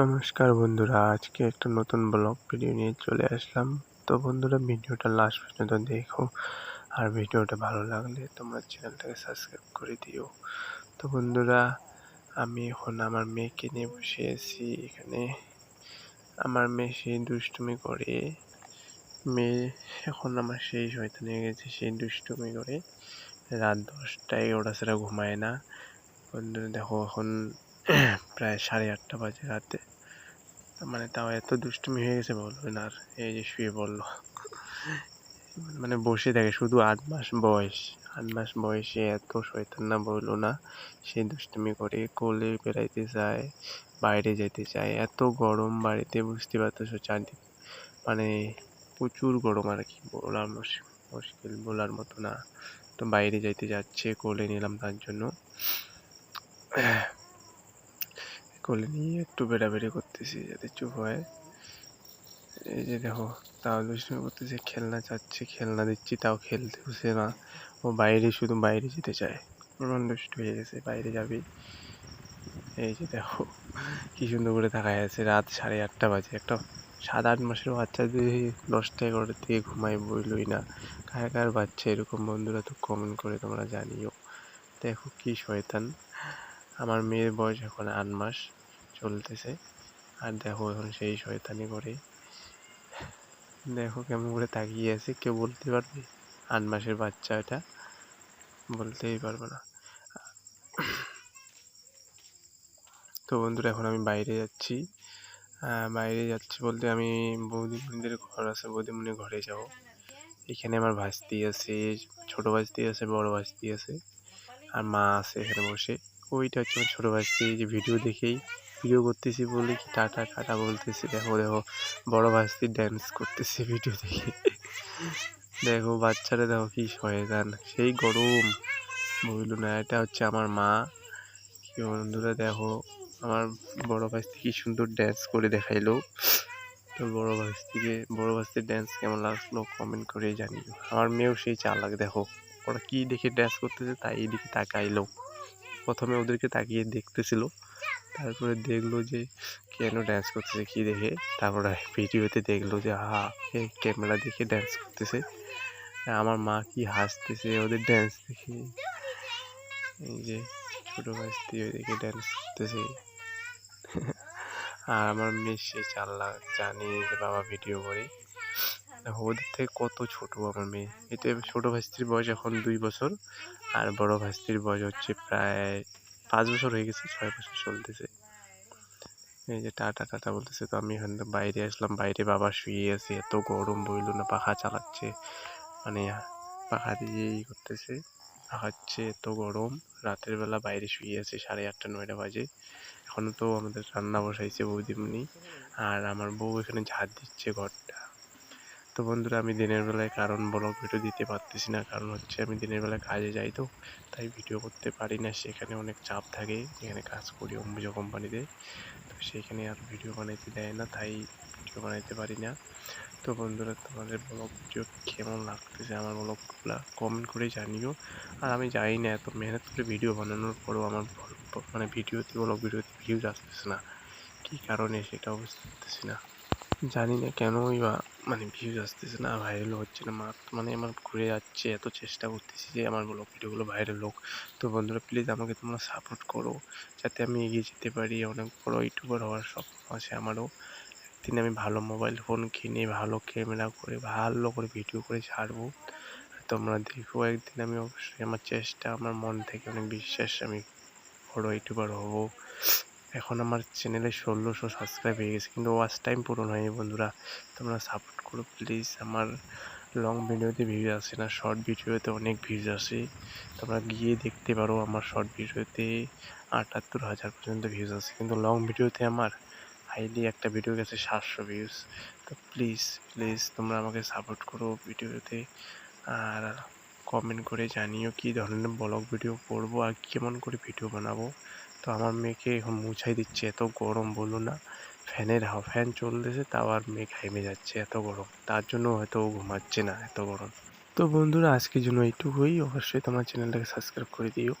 নমস্কার বন্ধুরা, আজকে একটা নতুন ব্লগ ভিডিও নিয়ে চলে আসলাম। তো বন্ধুরা, ভিডিওটা লাস্ট পর্যন্ত দেখো। আর ভিডিওটা ভালো লাগলে তোমরা চ্যানেলটাকে সাবস্ক্রাইব করে দিও। তো বন্ধুরা, আমি এখন আমার মেয়েকে নিয়ে বসে আছি। এখানে আমার মেয়ে সেই দুষ্টুমি করে। মেয়ে এখন আমার সেই শয়তান হয়ে গেছে সেই দুষ্টুমি করে। রাত দশটায় ওরা সেটা ঘুমায় না। বন্ধুরা, দেখো এখন প্রায় সাড়ে আটটা বাজে রাতে। মানে তাও এত দুষ্টুমি হয়ে গেছে বলবে না আর এই যে শুয়ে পড়ল। মানে বসে থাকে, শুধু আট মাস বয়স। আট মাস বয়সে এত শয়তান না বলল না, সে দুষ্টুমি করে কোলে বেড়াইতে যায়, বাইরে যেতে চায়। এত গরম বাড়িতে, বুঝতে পারতেছো চারদিক। মানে প্রচুর গরম আর কি বলার মুশকিল বলার মতো না। তো বাইরে যাইতে যাচ্ছে, কোলে নিলাম তার জন্য। কোলে নিয়ে একটু বেড়াবেড়ি করতেছি যাতে চুপ হয়। এই যে দেখো, তাও দুষ্টুমি করতেছে, খেলনা চাচ্ছে, খেলনা দিচ্ছি, তাও খেলতে বসে না। ও বাইরে, শুধু বাইরে যেতে চায়। এমন দুষ্ট হয়ে গেছে, বাইরে যাবি। এই যে দেখো, কি সুন্দর করে থাকায় আছে। রাত সাড়ে আটটা বাজে, একটা সাত আট মাসের বাচ্চা দিয়ে দশটা এগারোটার দিকে ঘুমাই বইলই না। কার কার বাচ্চা এরকম? বন্ধুরা তো কমেন্ট করে তোমরা জানিও। দেখো কি শয়তান। আমার মেয়ের বয়স এখন আট মাস। চলতেছে। আর দেখো এখন সেই শয়তানি করে। দেখো কেমন করে তাকিয়ে আছে, কেউ বলতে পারবে? আট মাসের বাচ্চা এটা, বলতেই পারব না। তো বন্ধুরা, এখন আমি বাইরে যাচ্ছি। বাইরে যাচ্ছি বলতে আমি বৌদিমণিদের ঘর আছে, বৌদিমণির ঘরে যাব। এখানে আমার ভাস্তি আছে, ছোট ভাস্তি আছে, বড় ভাস্তি আছে। আর মা আছে এখানে বসে। ওইটা হচ্ছে আমার ছোটো ভাস্তি যে ভিডিও দেখেই ভিডিও করতেছি বলে কি টাটা টাটা বলতেছি। দেখো দেখো, বড় ভাস্তি ড্যান্স করতেছে ভিডিও দেখে। দেখো, বাচ্চারা দেখো কি শয়তান। সেই গরম বলল না, এটা হচ্ছে আমার মা। কি বন্ধুরা, দেখো, আমার বড় ভাস্তি কি সুন্দর ড্যান্স করে দেখাইলো। তো বড় ভাস্তিকে বড় ভাস্তির ড্যান্স কেমন লাগল কমেন্ট করে জানিও। আমার মেয়েও সেই চালাক, দেখো। ওরা কি দেখে ড্যান্স করতেছে, তাই এই দিকে তাকাইলো। প্রথমে ওদেরকে তাকিয়ে দেখতেছিল। তারপরে দেখল যে কেন ড্যান্স করতেছে কি দেখে, তারপরে ভিডিওতে দেখল যে হা ক্যামেরা দেখে ড্যান্স করতেছে। আমার মা কি হাসতেছে ওদের ড্যান্স দেখে। এই যে ছোটো ভাস্তি ওইদিকে ড্যান্স করতেছে। আর আমার মেয়ে সে চাল্লা জানি যে বাবা ভিডিও করে। ওদের থেকে কত ছোট আমার মেয়ে। এতে ছোটো ভাস্তির বয়স এখন দুই বছর, আর বড় ভাস্তির বয়স হচ্ছে প্রায় পাঁচ বছর হয়ে গেছে, ছয় বছর চলতেছে। এই যে টাটা টাটা বলতেছে, তো আমি এখান থেকে বাইরে আসলাম, বাইরে বাবা শুয়ে আছে, এত গরম বইল না, পাখা চালাচ্ছে। মানে পাখা দিয়ে ই করতেছে, পাখাচ্ছে এত গরম, রাতের বেলা বাইরে শুয়ে আছে সাড়ে আটটা, নয়টা বাজে। এখনও তো আমাদের রান্না বসাইছে বৌদিমণি, আর আমার বউ এখানে ঝাড় দিচ্ছে ঘরটা। তো বন্ধুরা, আমি দিনের বেলায় কারণ ব্লগ ভিডিও দিতে পারতেছি না, কারণ হচ্ছে আমি দিনের বেলায় কাজে যাই তো, তাই ভিডিও করতে পারি না। সেখানে অনেক চাপ থাকে, যেখানে কাজ করি অম্বুজা কোম্পানিতে, তো সেখানে আর ভিডিও বানাইতে দেয় না, তাই ভিডিও বানাইতে পারি না। তো বন্ধুরা, তোমাদের ব্লগ ভিডিও কেমন লাগতেছে আমার ব্লগগুলো কমেন্ট করে জানিও। আর আমি জানি না, এত মেহনত করে ভিডিও বানানোর পরেও আমার মানে ভিডিওতে ব্লগ ভিডিওতে ভিউজ আসতেছে না, কী কারণে বুঝতে পারতেছি না। জানি না কেনই বা মানে ভিউজ আসতেছে না ভাইরাল হচ্ছে না মা মানে আমার ঘুরে যাচ্ছে, এত চেষ্টা করতেছি যে আমার ব্লগ ভিডিওগুলো ভাইরাল হোক। তো বন্ধুরা প্লিজ আমাকে তোমরা সাপোর্ট করো, যাতে আমি এগিয়ে যেতে পারি। অনেক বড় ইউটিউবার হওয়ার স্বপ্ন আছে আমারও। একদিন আমি ভালো মোবাইল ফোন কিনে, ভালো ক্যামেরা করে, ভালো করে ভিডিও করে ছাড়বো। তোমরা দেখো, একদিন আমি অবশ্যই আমার চেষ্টা, আমার মন থেকে অনেক বিশ্বাস আমি বড় ইউটিউবার হব। এখন আমার চ্যানেলে ষোলোশো সাবস্ক্রাইব হয়ে গেছে, কিন্তু ওয়াচ টাইম পূরণ হয়নি বন্ধুরা। তোমরা সাপোর্ট করো প্লিজ আমার লং ভিডিওতে ভিউজ আসে না শর্ট ভিডিওতে অনেক ভিউজ আসে। তোমরা গিয়ে দেখতে পারো আমার শর্ট ভিডিওতে আটাত্তর হাজার পর্যন্ত ভিউজ আসে। কিন্তু লং ভিডিওতে আমার হাইলি একটা ভিডিও গেছে সাতশো ভিউজ তো প্লিজ প্লিজ তোমরা আমাকে সাপোর্ট করো ভিডিওতে আর কমেন্ট করে জানিও কী ধরনের ব্লগ ভিডিও করব আর কেমন করে ভিডিও বানাবো। তো আমার মেয়েকে এখন মুছাই দিচ্ছে, এত গরম বলো না। ফ্যানের ফ্যান চলতেছে, তাও আর মেঘ হেমে যাচ্ছে, এত গরম। তার জন্য হয়তো ঘুমাচ্ছে না, এত গরম। তো বন্ধুরা, আজকের জন্য এইটুকুই। অবশ্যই তোমার চ্যানেলটাকে সাবস্ক্রাইব করে দিও।